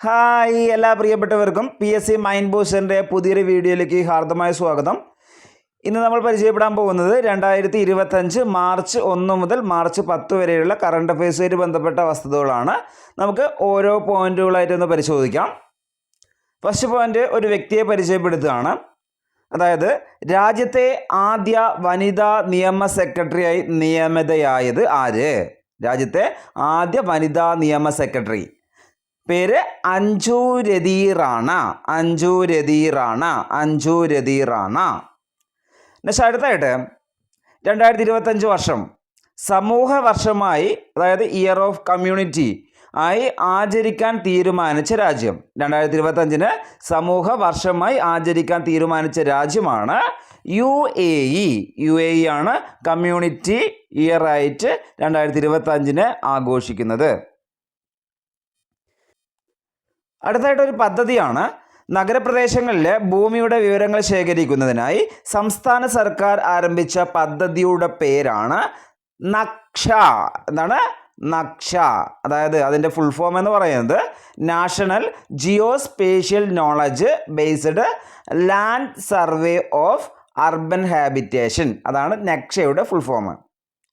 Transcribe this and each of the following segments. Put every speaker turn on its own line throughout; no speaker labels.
Hi എല്ലാ പ്രിയപ്പെട്ടവർക്കും P S C mind ബൂസ്റ്ററിന്റെ പുതിയൊരു വീഡിയോയിലേക്ക് ഹാർദമായ സ്വാഗതം. ഇന്ന് നമ്മൾ പരിചയപ്പെടാൻ പോകുന്നത് രണ്ടായിരത്തി ഇരുപത്തഞ്ച് മാർച്ച് ഒന്ന് മുതൽ മാർച്ച് പത്ത് വരെയുള്ള കറണ്ട് അഫയേഴ്സുമായിട്ട് ബന്ധപ്പെട്ട വസ്തുതകളാണ്. നമുക്ക് ഓരോ പോയിന്റുകളായിട്ടൊന്ന് പരിശോധിക്കാം. ഫസ്റ്റ് പോയിന്റ് ഒരു വ്യക്തിയെ പരിചയപ്പെടുത്തുകയാണ്. അതായത് രാജ്യത്തെ ആദ്യ വനിതാ നിയമ സെക്രട്ടറിയായി നിയമിതയായത് ആര്? രാജ്യത്തെ ആദ്യ വനിതാ നിയമ സെക്രട്ടറി പേര് അഞ്ജു രതി റാണ അഞ്ജു രതി റാണ അഞ്ജു രതി റാണ നെക്സ്റ്റ് അടുത്തായിട്ട് രണ്ടായിരത്തി ഇരുപത്തഞ്ച് വർഷം സമൂഹ വർഷമായി അതായത് ഇയർ ഓഫ് കമ്മ്യൂണിറ്റി ആയി ആചരിക്കാൻ തീരുമാനിച്ച രാജ്യം. രണ്ടായിരത്തി ഇരുപത്തഞ്ചിന് സമൂഹ വർഷമായി ആചരിക്കാൻ തീരുമാനിച്ച രാജ്യമാണ് U A E. U A E ആണ് കമ്മ്യൂണിറ്റി ഇയർ ആയിട്ട് രണ്ടായിരത്തി ഇരുപത്തഞ്ചിന് ആഘോഷിക്കുന്നത്. അടുത്തായിട്ട് ഒരു പദ്ധതിയാണ് നഗരപ്രദേശങ്ങളിലെ ഭൂമിയുടെ വിവരങ്ങൾ ശേഖരിക്കുന്നതിനായി സംസ്ഥാന സർക്കാർ ആരംഭിച്ച പദ്ധതിയുടെ പേരാണ് നക്ഷ. എന്താണ്? നക്ഷ. അതായത് അതിന്റെ ഫുൾ ഫോം എന്ന് പറയുന്നത് national geospatial knowledge based land survey of urban habitation അതാണ് നക്ഷയുടെ ഫുൾ ഫോം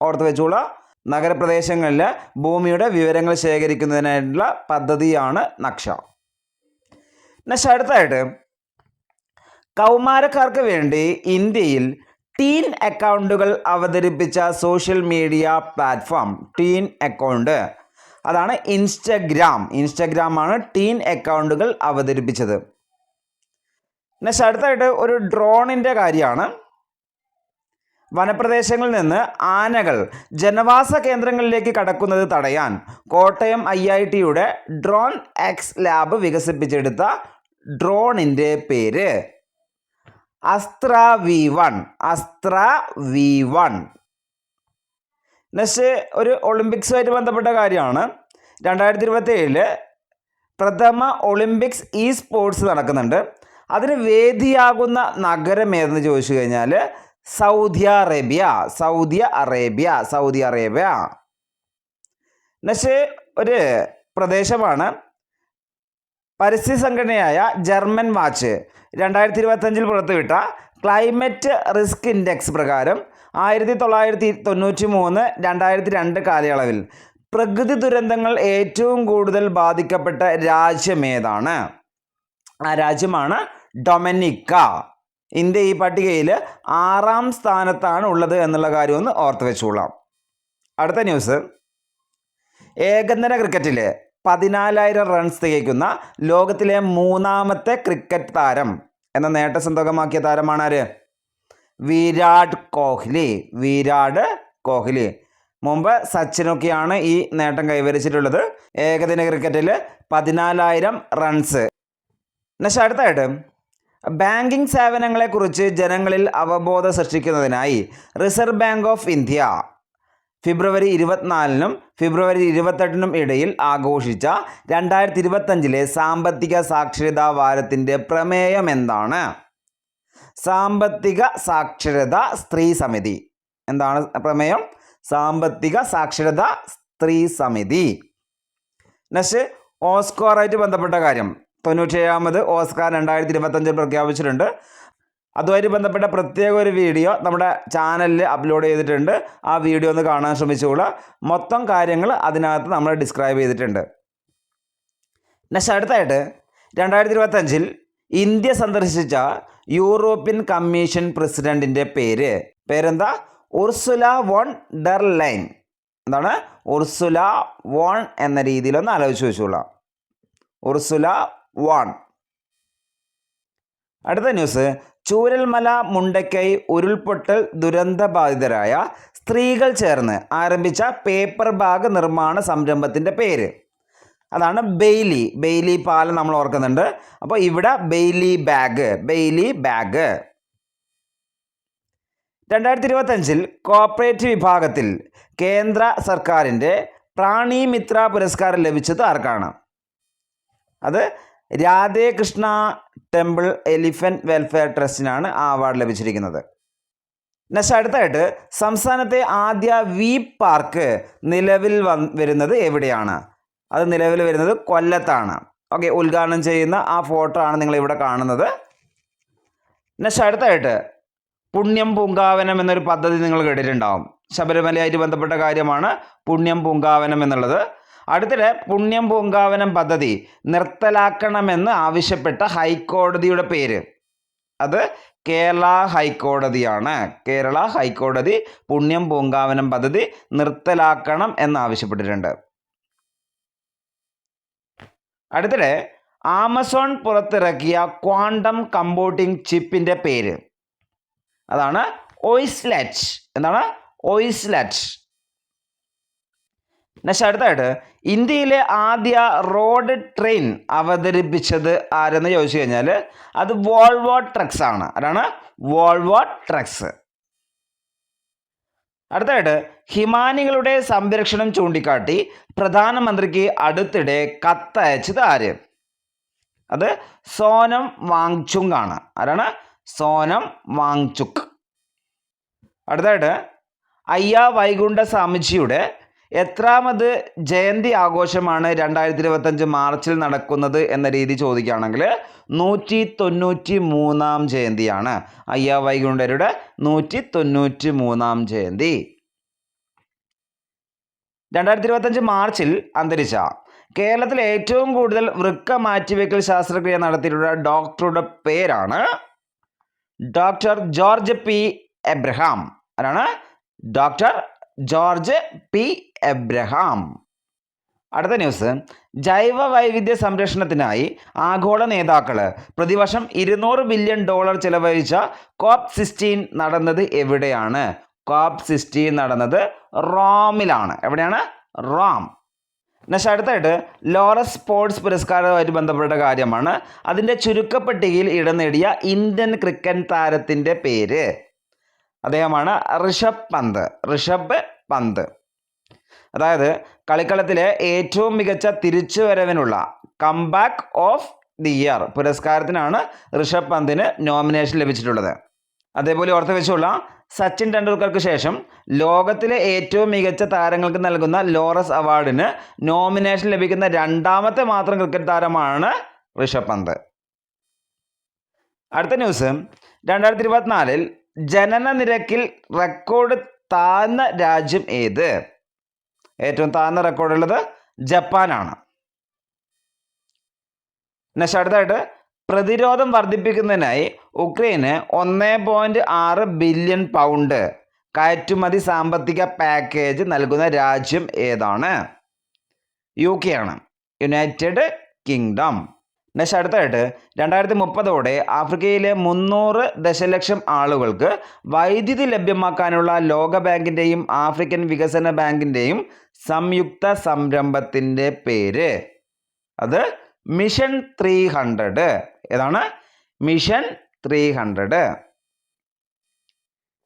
ഓർത്ത് വെച്ചോളൂ. നഗരപ്രദേശങ്ങളിൽ ഭൂമിയുടെ വിവരങ്ങൾ ശേഖരിക്കുന്നതിനായിട്ടുള്ള പദ്ധതിയാണ് നക്ഷ. നെക്സ്റ്റ് അടുത്തായിട്ട്. കൗമാരക്കാർക്ക് വേണ്ടി ഇന്ത്യയിൽ ടീൻ അക്കൗണ്ടുകൾ അവതരിപ്പിച്ച social media platform teen account. അതാണ് ഇൻസ്റ്റഗ്രാം. ഇൻസ്റ്റഗ്രാമാണ് ടീൻ അക്കൗണ്ടുകൾ അവതരിപ്പിച്ചത്. നെക്സ്റ്റ് അടുത്തായിട്ട് ഒരു ഡ്രോണിന്റെ കാര്യമാണ്. വനപ്രദേശങ്ങളിൽ നിന്ന് ആനകൾ ജനവാസ കേന്ദ്രങ്ങളിലേക്ക് കടക്കുന്നത് തടയാൻ കോട്ടയം ഐ ഐ ടിയുടെ ഡ്രോൺ എക്സ് ലാബ് വികസിപ്പിച്ചെടുത്ത ഡ്രോണിന്റെ പേര് Astra V one Astra V one. Next ഒരു ഒളിമ്പിക്സുമായിട്ട് ബന്ധപ്പെട്ട കാര്യമാണ്. രണ്ടായിരത്തി ഇരുപത്തി ഏഴിൽ പ്രഥമ ഒളിമ്പിക്സ് ഇ സ്പോർട്സ് നടക്കുന്നുണ്ട്. അതിന് വേദിയാകുന്ന നഗരം ഏതെന്ന് ചോദിച്ചു കഴിഞ്ഞാൽ Saudi Arabia Saudi Arabia Saudi Arabia. Next ഒരു പ്രദേശമാണ്. പരിസ്ഥിതി സംഘടനയായ ജർമ്മൻ വാച്ച് രണ്ടായിരത്തി ഇരുപത്തഞ്ചിൽ പുറത്തുവിട്ട ക്ലൈമറ്റ് റിസ്ക് ഇൻഡെക്സ് പ്രകാരം ആയിരത്തി തൊള്ളായിരത്തി തൊണ്ണൂറ്റി മൂന്ന് രണ്ടായിരത്തി രണ്ട് കാലയളവിൽ പ്രകൃതി ദുരന്തങ്ങൾ ഏറ്റവും കൂടുതൽ ബാധിക്കപ്പെട്ട രാജ്യമേതാണ് ആ രാജ്യമാണ് ഡൊമനിക്ക. ഇന്ത്യ ഈ പട്ടികയിൽ ആറാം സ്ഥാനത്താണ് ഉള്ളത് എന്നുള്ള കാര്യം ഒന്ന് ഓർത്ത് വെച്ചോളാം. അടുത്ത ന്യൂസ്. ഏകദിന ക്രിക്കറ്റിൽ പതിനാലായിരം റൺസ് തികയ്ക്കുന്ന ലോകത്തിലെ മൂന്നാമത്തെ ക്രിക്കറ്റ് താരം എന്ന നേട്ടം സ്വന്തമാക്കിയ താരമാണ് ആര്? വിരാട് കോഹ്ലി. വിരാട് കോഹ്ലി. മുമ്പ് സച്ചിനൊക്കെയാണ് ഈ നേട്ടം കൈവരിച്ചിട്ടുള്ളത്. ഏകദിന ക്രിക്കറ്റിൽ പതിനാലായിരം റൺസ് നെക്സ്റ്റ് അടുത്തായിട്ട്. ബാങ്കിംഗ് സേവനങ്ങളെക്കുറിച്ച് ജനങ്ങളിൽ അവബോധ സൃഷ്ടിക്കുന്നതിനായി Reserve Bank of India February ഇരുപത്തിനാലിനും ഫെബ്രുവരി ഇരുപത്തെട്ടിനും ഇടയിൽ ആഘോഷിച്ച രണ്ടായിരത്തി ഇരുപത്തഞ്ചിലെ സാമ്പത്തിക സാക്ഷരതാ വാരത്തിന്റെ പ്രമേയം എന്താണ്? സാമ്പത്തിക സാക്ഷരത സ്ത്രീ സമിതി. എന്താണ് പ്രമേയം? സാമ്പത്തിക സാക്ഷരത സ്ത്രീ സമിതി. നെക്സ്റ്റ് ഓസ്കാറായിട്ട് ബന്ധപ്പെട്ട കാര്യം. തൊണ്ണൂറ്റേഴാമത് ഓസ്കാർ രണ്ടായിരത്തി ഇരുപത്തഞ്ചിൽ പ്രഖ്യാപിച്ചിട്ടുണ്ട്. അതുമായിട്ട് ബന്ധപ്പെട്ട പ്രത്യേക ഒരു വീഡിയോ നമ്മുടെ ചാനലിൽ അപ്ലോഡ് ചെയ്തിട്ടുണ്ട്. ആ വീഡിയോ ഒന്ന് കാണാൻ ശ്രമിച്ചുകൊള്ളുക. മൊത്തം കാര്യങ്ങൾ അതിനകത്ത് നമ്മൾ ഡിസ്ക്രൈബ് ചെയ്തിട്ടുണ്ട്. നെക്സ്റ്റ് അടുത്തായിട്ട് രണ്ടായിരത്തി ഇരുപത്തഞ്ചിൽ ഇന്ത്യ സന്ദർശിച്ച യൂറോപ്യൻ കമ്മീഷൻ പ്രസിഡന്റിന്റെ പേര്. പേരെന്താ? Ursula von der Leyen. എന്താണ്? ഉർസുല വോൺ എന്ന രീതിയിലൊന്ന് ആലോചിച്ച് വെച്ചോളാം ഉർസുല വോൺ. അടുത്ത ന്യൂസ് ചൂരൽമല മുണ്ടക്കൈ ഉരുൾപൊട്ടൽ ദുരന്തബാധിതരായ സ്ത്രീകൾ ചേർന്ന് ആരംഭിച്ച പേപ്പർ ബാഗ് നിർമ്മാണ സംരംഭത്തിന്റെ പേര്. അതാണ് ബെയ്ലി. ബെയ്ലി പാലം നമ്മൾ ഓർക്കുന്നുണ്ട്. അപ്പോൾ ഇവിടെ ബെയ്ലി ബാഗ് ബെയ്ലി ബാഗ് രണ്ടായിരത്തി ഇരുപത്തഞ്ചിൽ കോപ്പറേറ്റ് വിഭാഗത്തിൽ കേന്ദ്ര സർക്കാരിന്റെ പ്രാണി മിത്ര പുരസ്കാരം ലഭിച്ചത് ആർക്കാണ്? അത് രാധേകൃഷ്ണ ടെമ്പിൾ എലിഫന്റ് വെൽഫെയർ ട്രസ്റ്റിനാണ് ആ അവാർഡ് ലഭിച്ചിരിക്കുന്നത്. നെക്സ്റ്റ് അടുത്തായിട്ട് സംസ്ഥാനത്തെ ആദ്യ വി പാർക്ക് നിലവിൽ വന്ന് വരുന്നത് എവിടെയാണ്? അത് നിലവിൽ വരുന്നത് കൊല്ലത്താണ്. ഓക്കെ ഉദ്ഘാടനം ചെയ്യുന്ന ആ ഫോട്ടോ ആണ് നിങ്ങൾ ഇവിടെ കാണുന്നത്. നെക്സ്റ്റ് അടുത്തായിട്ട് പുണ്യം പൂങ്കാവനം എന്നൊരു പദ്ധതി നിങ്ങൾ കേട്ടിട്ടുണ്ടാവും. ശബരിമലയായിട്ട് ബന്ധപ്പെട്ട കാര്യമാണ് പുണ്യം പൂങ്കാവനം എന്നുള്ളത്. അടുത്തിടെ പുണ്യം പൂങ്കാവനം പദ്ധതി നിർത്തലാക്കണമെന്ന് ആവശ്യപ്പെട്ട ഹൈക്കോടതിയുടെ പേര്. അത് കേരള ഹൈക്കോടതിയാണ്. കേരള ഹൈക്കോടതി പുണ്യം പൂങ്കാവനം പദ്ധതി നിർത്തലാക്കണം എന്ന് ആവശ്യപ്പെട്ടിട്ടുണ്ട്. അടുത്തിടെ ആമസോൺ പുറത്തിറക്കിയ ക്വാണ്ടം കമ്പ്യൂട്ടിംഗ് ചിപ്പിന്റെ പേര്. അതാണ് ഒയ്സ്ലെറ്റ് എന്താണ്? ഒയ്സ്ലെറ്റ് നെക്സ്റ്റ് അടുത്തായിട്ട് ഇന്ത്യയിലെ ആദ്യ റോഡ് ട്രെയിൻ അവതരിപ്പിച്ചത് ആരെന്ന് ചോദിച്ചു കഴിഞ്ഞാൽ അത് വോൾവോ ട്രക്സ് ആണ്. അതാണ് വോൾവോ ട്രക്സ്. അടുത്തായിട്ട് ഹിമാനികളുടെ സംരക്ഷണം ചൂണ്ടിക്കാട്ടി പ്രധാനമന്ത്രിക്ക് അടുത്തിടെ കത്തയച്ചത് ആര്? അത് സോനം വാങ്ചുങ് ആണ്. ആരാണ്? സോനം വാങ്ചുക് അടുത്തായിട്ട് അയ്യ വൈകുണ്ഠ സ്വാമിജിയുടെ എത്രാമത് ജയന്തി ആഘോഷമാണ് രണ്ടായിരത്തി ഇരുപത്തഞ്ച് മാർച്ചിൽ നടക്കുന്നത് എന്ന രീതി ചോദിക്കുകയാണെങ്കിൽ നൂറ്റി തൊണ്ണൂറ്റി മൂന്നാം ജയന്തിയാണ്. അയ്യ വൈകുണ്ഠരുടെ നൂറ്റി തൊണ്ണൂറ്റി മൂന്നാം ജയന്തി. രണ്ടായിരത്തി ഇരുപത്തഞ്ച് മാർച്ചിൽ അന്തരിച്ച കേരളത്തിൽ ഏറ്റവും കൂടുതൽ വൃക്ക മാറ്റിവെക്കൽ ശാസ്ത്രക്രിയ നടത്തിയിട്ടുള്ള ഡോക്ടറുടെ പേരാണ് ഡോക്ടർ ജോർജ് പി എബ്രഹാം. ആരാണ്? ഡോക്ടർ ജോർജ് പി എബ്രഹാം അടുത്ത ന്യൂസ് ജൈവ വൈവിധ്യ സംരക്ഷണത്തിനായി ആഗോള നേതാക്കൾ പ്രതിവർഷം ഇരുന്നൂറ് ബില്യൺ ഡോളർ ചെലവഴിച്ച കോപ് സിക്സ്റ്റീൻ നടന്നത് എവിടെയാണ്? കോപ് സിക്സ്റ്റീൻ നടന്നത് റോമിലാണ്. എവിടെയാണ്? റോം. എന്നാൽ അടുത്തായിട്ട് ലോറസ് സ്പോർട്സ് പുരസ്കാരവുമായിട്ട് ബന്ധപ്പെട്ട കാര്യമാണ്. അതിന്റെ ചുരുക്കപ്പട്ടികയിൽ ഇടം നേടിയ ഇന്ത്യൻ ക്രിക്കറ്റ് താരത്തിന്റെ പേര്. അദ്ദേഹമാണ് ഋഷഭ് പന്ത്. ഋഷഭ് പന്ത്. അതായത് കളിക്കളത്തിലെ ഏറ്റവും മികച്ച തിരിച്ചുവരവിനുള്ള കംബാക്ക് ഓഫ് ദി ഇയർ പുരസ്കാരത്തിനാണ് ഋഷഭ് പന്തിന് നോമിനേഷൻ ലഭിച്ചിട്ടുള്ളത്. അതേപോലെ ഓർത്ത് വെച്ചുള്ള സച്ചിൻ ടെണ്ടുൽക്കർക്ക് ശേഷം ലോകത്തിലെ ഏറ്റവും മികച്ച താരങ്ങൾക്ക് നൽകുന്ന ലോറസ് അവാർഡിന് നോമിനേഷൻ ലഭിക്കുന്ന രണ്ടാമത്തെ മാത്രം ക്രിക്കറ്റ് താരമാണ് ഋഷഭ് പന്ത്. അടുത്ത ന്യൂസ് രണ്ടായിരത്തി ഇരുപത്തിനാലിൽ ജനന നിരക്കിൽ റെക്കോർഡ് താഴ്ന്ന രാജ്യം ഏത്? ഏറ്റവും താഴ്ന്ന റെക്കോർഡുള്ളത് ജപ്പാനാണ്. നെക്സ്റ്റ് അടുത്തായിട്ട് പ്രതിരോധം വർദ്ധിപ്പിക്കുന്നതിനായി ഉക്രൈന് ഒന്ന് പോയിന്റ് ആറ് ബില്യൺ പൗണ്ട് കയറ്റുമതി സാമ്പത്തിക പാക്കേജ് നൽകുന്ന രാജ്യം ഏതാണ്? യു കെ ആണ്. യുണൈറ്റഡ് കിങ്ഡം നെക്സ്റ്റ് അടുത്തായിട്ട് രണ്ടായിരത്തി മുപ്പതോടെ ആഫ്രിക്കയിലെ മുന്നൂറ് ദശലക്ഷം ആളുകൾക്ക് വൈദ്യുതി ലഭ്യമാക്കാനുള്ള ലോക ബാങ്കിന്റെയും ആഫ്രിക്കൻ വികസന ബാങ്കിന്റെയും സംയുക്ത സംരംഭത്തിന്റെ പേര്. അത് മിഷൻ ത്രീ ഹൺഡ്രഡ് ഏതാണ്? മിഷൻ ത്രീ ഹൺഡ്രഡ്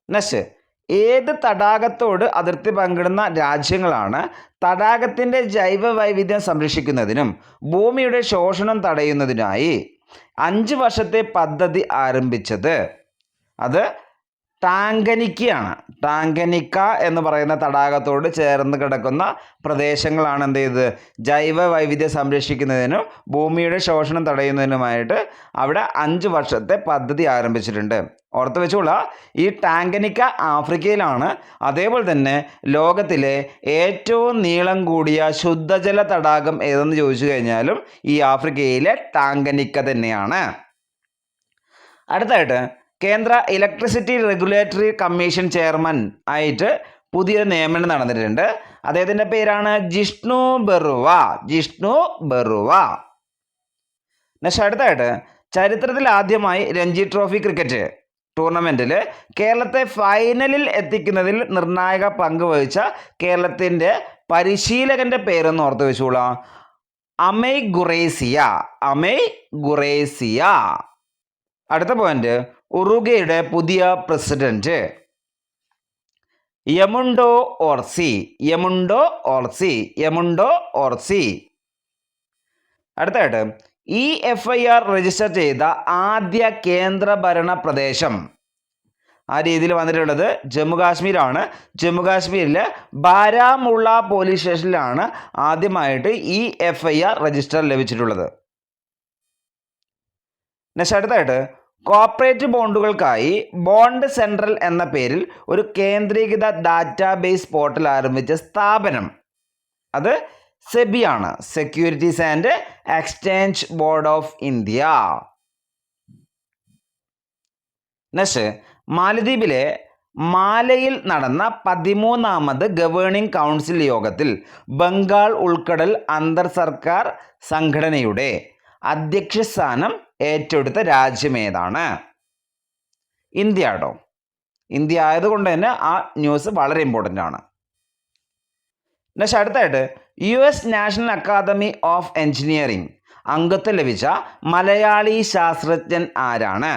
നെക്സ്റ്റ് ഏത് തടാകത്തോട് അതിർത്തി പങ്കിടുന്ന രാജ്യങ്ങളാണ് തടാകത്തിന്റെ ജൈവ വൈവിധ്യം സംരക്ഷിക്കുന്നതിനും ഭൂമിയുടെ ശോഷണം തടയുന്നതിനായി അഞ്ച് വർഷത്തെ പദ്ധതി ആരംഭിച്ചത്? അത് ടാങ്കനിക്കയാണ്. ടാങ്കനിക്ക എന്ന് പറയുന്ന തടാകത്തോട് ചേർന്ന് കിടക്കുന്ന പ്രദേശങ്ങളാണ് എന്ത് ചെയ്തത്? ജൈവ വൈവിധ്യം സംരക്ഷിക്കുന്നതിനും ഭൂമിയുടെ ശോഷണം തടയുന്നതിനുമായിട്ട് അവിടെ അഞ്ച് വർഷത്തെ പദ്ധതി ആരംഭിച്ചിട്ടുണ്ട്. ഓർത്ത് വെച്ചോളാ ഈ ടാങ്കനിക്ക ആഫ്രിക്കയിലാണ്. അതേപോലെ തന്നെ ലോകത്തിലെ ഏറ്റവും നീളം കൂടിയ ശുദ്ധജല തടാകം ഏതെന്ന് ചോദിച്ചു കഴിഞ്ഞാലും ഈ ആഫ്രിക്കയിലെ ടാങ്കനിക്ക തന്നെയാണ്. അടുത്തായിട്ട് കേന്ദ്ര ഇലക്ട്രിസിറ്റി റെഗുലേറ്ററി കമ്മീഷൻ ചെയർമാൻ ആയിട്ട് പുതിയൊരു നിയമനം നടന്നിട്ടുണ്ട്. അദ്ദേഹത്തിന്റെ പേരാണ് ജിഷ്ണു ബെറുവ. ജിഷ്ണു ബെറുവ. നെക്സ്റ്റ് അടുത്തായിട്ട് ചരിത്രത്തിൽ ആദ്യമായി രഞ്ജി ട്രോഫി ക്രിക്കറ്റ് ടൂർണമെന്റിൽ കേരളത്തെ ഫൈനലിൽ എത്തിക്കുന്നതിൽ നിർണായക പങ്ക് വഹിച്ച കേരളത്തിന്റെ പരിശീലകന്റെ പേരെന്ന് ഓർത്ത് വെച്ചോളാം. അമൈ ഗുറേസിയ. അമൈ ഗുറേസിയ. അടുത്ത പോയിന്റ് ഉറുഗയുടെ പുതിയ പ്രസിഡന്റ്. യമുണ്ടോ ഓർസി യമുണ്ടോ ഓർസി യമുണ്ടോ ഓർസി അടുത്തായിട്ട് E F I R register ചെയ്ത ആദ്യ കേന്ദ്രഭരണ പ്രദേശം. ആ രീതിയിൽ വന്നിട്ടുള്ളത് ജമ്മു കാശ്മീരാണ്. ജമ്മു കാശ്മീരിൽ ബാരാമുള്ള പോലീസ് സ്റ്റേഷനിലാണ് ആദ്യമായിട്ട് E F I R register ലഭിച്ചിട്ടുള്ളത്. നെക്സ്റ്റ് അടുത്തായിട്ട് കോർപ്പറേറ്റ് ബോണ്ടുകൾക്കായി ബോണ്ട് സെൻട്രൽ എന്ന പേരിൽ ഒരു കേന്ദ്രീകൃത ഡാറ്റാബേസ് പോർട്ടൽ ആരംഭിച്ച സ്ഥാപനം. അത് സെബി ആണ് securities and exchange board of India. Next മാലദ്വീപിലെ മാലയിൽ നടന്ന പതിമൂന്നാമത് ഗവേണിംഗ് കൗൺസിൽ യോഗത്തിൽ ബംഗാൾ ഉൾക്കടൽ അന്തർ സർക്കാർ സംഘടനയുടെ അധ്യക്ഷ സ്ഥാനം രാജ്യം ഏതാണ്? ഇന്ത്യ കേട്ടോ ഇന്ത്യ ആയതുകൊണ്ട് തന്നെ ആ ന്യൂസ് വളരെ ഇമ്പോർട്ടന്റ് ആണ്. പക്ഷെ അടുത്തായിട്ട് U S national academy of engineering അംഗത്വം ലഭിച്ച മലയാളി ശാസ്ത്രജ്ഞൻ ആരാണ്?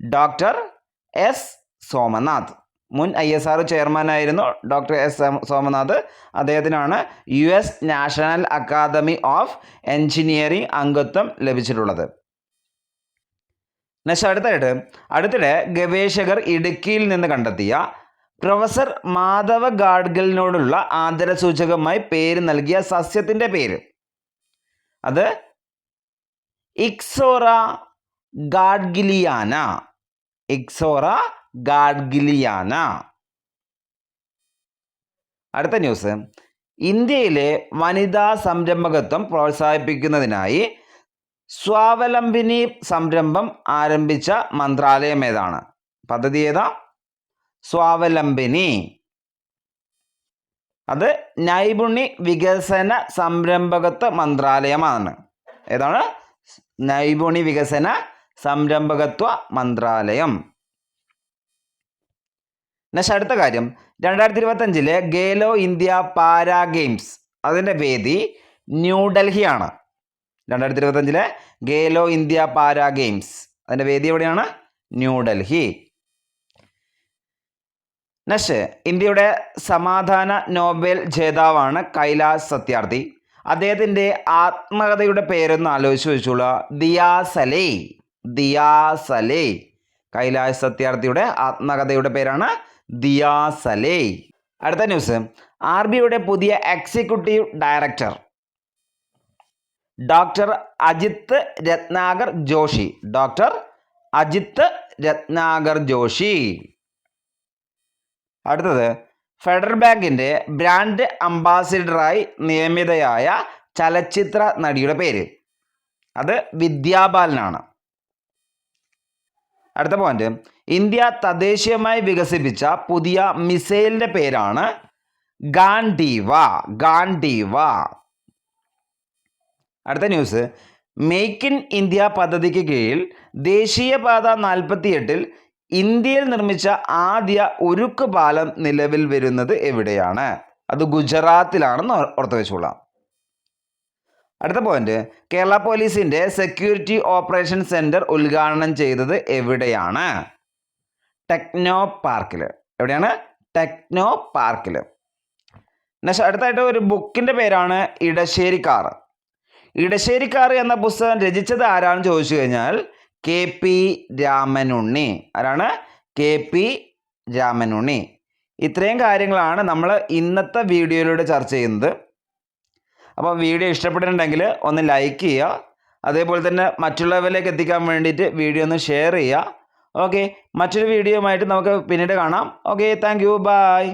Doctor S Somanath. മുൻ ഐ എസ് ആർ ചെയർമാനായിരുന്നു doctor S Somanath. അദ്ദേഹത്തിനാണ് U S national academy of engineering അംഗത്വം ലഭിച്ചിട്ടുള്ളത്. നെക്സ്റ്റ് അടുത്തായിട്ട് അടുത്തിടെ ഗവേഷകർ ഇടുക്കിയിൽ നിന്ന് കണ്ടെത്തിയ പ്രൊഫസർ മാധവ ഗാഡ്ഗലിനോടുള്ള ആദരസൂചകമായി പേര് നൽകിയ സസ്യത്തിന്റെ പേര്. അത് ഇക്സോറ ഗാഡ്ഗിലിയാന. Ixora gadgiliana. അടുത്ത ന്യൂസ് ഇന്ത്യയിലെ വനിതാ സംരംഭകത്വം പ്രോത്സാഹിപ്പിക്കുന്നതിനായി സ്വാവലംബിനി സംരംഭം ആരംഭിച്ച മന്ത്രാലയം ഏതാണ്? പദ്ധതി ഏതാ? സ്വാവലംബിനി. അത് നൈപുണ്യ വികസന സംരംഭകത്വ മന്ത്രാലയമാണ്. ഏതാണ്? നൈപുണ്യ വികസന സംരംഭകത്വ മന്ത്രാലയം. നെക്സ്റ്റ് അടുത്ത കാര്യം. രണ്ടായിരത്തി ഇരുപത്തഞ്ചിലെ ഗേലോ ഇന്ത്യ പാരാ ഗെയിംസ്. അതിന്റെ വേദി ന്യൂഡൽഹിയാണ് രണ്ടായിരത്തി ഇരുപത്തഞ്ചിലെ ഗേലോ ഇന്ത്യ പാരാ ഗെയിംസ്. അതിന്റെ വേദി എവിടെയാണ്? ന്യൂഡൽഹി നെക്സ്റ്റ് ഇന്ത്യയുടെ സമാധാന നോബൽ ജേതാവാണ് കൈലാസ് സത്യാർത്ഥി അദ്ദേഹത്തിന്റെ ആത്മകഥയുടെ പേരൊന്ന് ആലോചിച്ച് വെച്ചോളൂ. ദിയാസലേ ദിയാസലേ കൈലാസ് സത്യാർത്ഥിയുടെ ആത്മകഥയുടെ പേരാണ് ദിയാസലേ. അടുത്ത ന്യൂസ് ആർ ബിയുടെ പുതിയ executive director doctor Ajith Ratnakar Joshi. Doctor Ajith Ratnakar Joshi. അടുത്തത് ഫെഡറൽ ബാങ്കിന്റെ ബ്രാൻഡ് അംബാസിഡറായി നിയമിതയായ ചലച്ചിത്ര നടിയുടെ പേര്. അത് വിദ്യാബാലനാണ്. അടുത്ത പോയിന്റ് ഇന്ത്യ തദ്ദേശീയമായി വികസിപ്പിച്ച പുതിയ മിസൈലിന്റെ പേരാണ് ഗാൻഡീവ ഗാൻഡീവ അടുത്ത ന്യൂസ് മേക്ക് ഇൻ ഇന്ത്യ പദ്ധതിക്ക് കീഴിൽ ദേശീയപാത നാൽപ്പത്തിയെട്ടിൽ ഇന്ത്യയിൽ നിർമ്മിച്ച ആദ്യ ഉരുക്ക് പാലം നിലവിൽ വരുന്നത് എവിടെയാണ്? അത് ഗുജറാത്തിലാണെന്ന് ഓർ- ഓർത്ത് വെച്ചോളാം അടുത്ത പോയിന്റ് കേരള പോലീസിന്റെ സെക്യൂരിറ്റി ഓപ്പറേഷൻ സെന്റർ ഉദ്ഘാടനം ചെയ്തത് എവിടെയാണ്? ടെക്നോ പാർക്കിൽ എവിടെയാണ്? ടെക്നോ പാർക്കിൽ അടുത്തായിട്ട് ഒരു ബുക്കിന്റെ പേരാണ് ഇടശ്ശേരിക്കാർ ഇടശ്ശേരിക്കാർ എന്ന പുസ്തകം രചിച്ചത് ആരാണെന്ന് ചോദിച്ചു കഴിഞ്ഞാൽ കെ പി രാമനുണ്ണി. ആരാണ്? K P Ramanunni. ഇത്രയും കാര്യങ്ങളാണ് നമ്മൾ ഇന്നത്തെ വീഡിയോയിലൂടെ ചർച്ച ചെയ്യുന്നത്. അപ്പോൾ വീഡിയോ ഇഷ്ടപ്പെട്ടിട്ടുണ്ടെങ്കിൽ ഒന്ന് ലൈക്ക് ചെയ്യുക. അതേപോലെ തന്നെ മറ്റുള്ളവരിലേക്ക് എത്തിക്കാൻ വേണ്ടിയിട്ട് വീഡിയോ ഒന്ന് ഷെയർ ചെയ്യുക. ഓക്കെ മറ്റൊരു വീഡിയോയുമായിട്ട് നമുക്ക് പിന്നീട് കാണാം. Okay thank you by